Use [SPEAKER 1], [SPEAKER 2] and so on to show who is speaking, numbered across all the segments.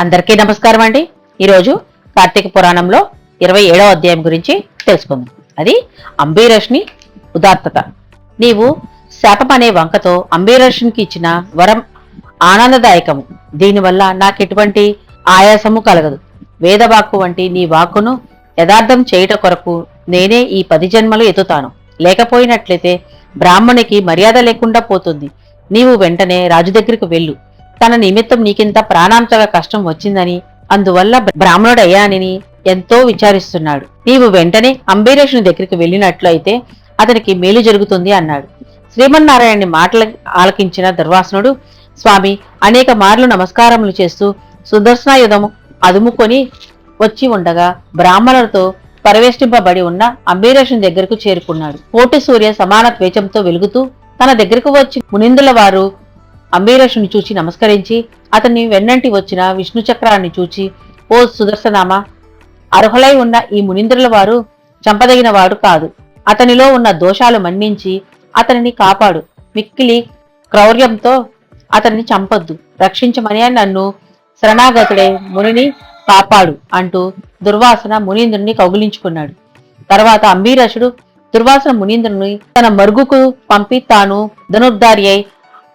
[SPEAKER 1] అందరికీ నమస్కారం అండి. ఈరోజు కార్తీక పురాణంలో ఇరవై ఏడవ అధ్యాయం గురించి తెలుసుకుందాం. అది అంబీరష్ని ఉదాత్తత. నీవు శాపం అనే వంకతో అంబీరష్నికి ఇచ్చిన వరం ఆనందదాయకము. దీనివల్ల నాకు ఎటువంటి ఆయాసము కలగదు. వేదవాక్కు వంటి నీ వాక్కును యథార్థం చేయుట కొరకు నేనే ఈ పది జన్మలు ఎత్తుతాను. లేకపోయినట్లయితే బ్రాహ్మణికి మర్యాద లేకుండా పోతుంది. నీవు వెంటనే రాజు దగ్గరికి వెళ్ళు. తన నిమిత్తం నీకింత ప్రాణాంతక కష్టం వచ్చిందని అందువల్ల బ్రాహ్మణుడయ్యానని ఎంతో విచారిస్తున్నాడు. నీవు వెంటనే అంబీరేషుని దగ్గరికి వెళ్ళినట్లయితే అతనికి మేలు జరుగుతుంది అన్నాడు. శ్రీమన్నారాయణని మాటలు ఆలకించిన దుర్వాసనుడు స్వామి అనేక మార్లు నమస్కారములు చేస్తూ సుదర్శనాయుధము అదుముకొని వచ్చి ఉండగా బ్రాహ్మణులతో పరివేష్టింపబడి ఉన్న అంబీరేషుని దగ్గరకు చేరుకున్నాడు. కోటి సూర్య సమాన త్వేచంతో వెలుగుతూ తన దగ్గరకు వచ్చి మునిందుల వారు అంబీరేషుని చూచి నమస్కరించి అతన్ని వెన్నంటి వచ్చిన విష్ణు చక్రాన్ని చూచి ఓ సుదర్శనామ అర్హులై ఉన్న ఈ మునింద్రుల వారు చంపదగిన వాడు కాదు. అతనిలో ఉన్న దోషాలు మన్నించి అతనిని కాపాడు. మిక్కిలి క్రౌర్యంతో అతన్ని చంపొద్దు. రక్షించమని నన్ను శరణాగతుడే మునిని కాపాడు అంటూ దుర్వాసన మునీంద్రుని కౌగిలించుకున్నాడు. తర్వాత అంబీరసుడు దుర్వాసన మునీంద్రుని తన మరుగుకు పంపి తాను ధనుర్ధారి అయి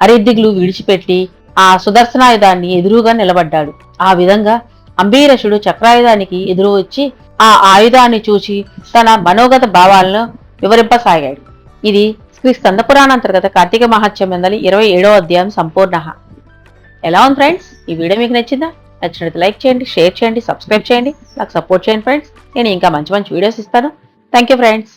[SPEAKER 1] అరిద్దిగులు విడిచిపెట్టి ఆ సుదర్శనాయుధాన్ని ఎదురుగా నిలబడ్డాడు. ఆ విధంగా అంబీరసుడు చక్రాయుధానికి ఎదురు వచ్చి ఆ ఆయుధాన్ని చూసి తన మనోగత భావాలను వివరింపసాగాడు. ఇది శ్రీ స్కందపురాణాంతర్గత కార్తీక మహత్యం ఎందలి ఇరవై ఏడో అధ్యాయం సంపూర్ణ. ఎలా ఉంది ఫ్రెండ్స్? ఈ వీడియో మీకు నచ్చిందా? నచ్చినట్టు లైక్ చేయండి షేర్ చేయండి సబ్స్క్రైబ్ చేయండి. నాకు సపోర్ట్ చేయండి ఫ్రెండ్స్. నేను ఇంకా మంచి మంచి వీడియోస్ ఇస్తాను. Thank you friends.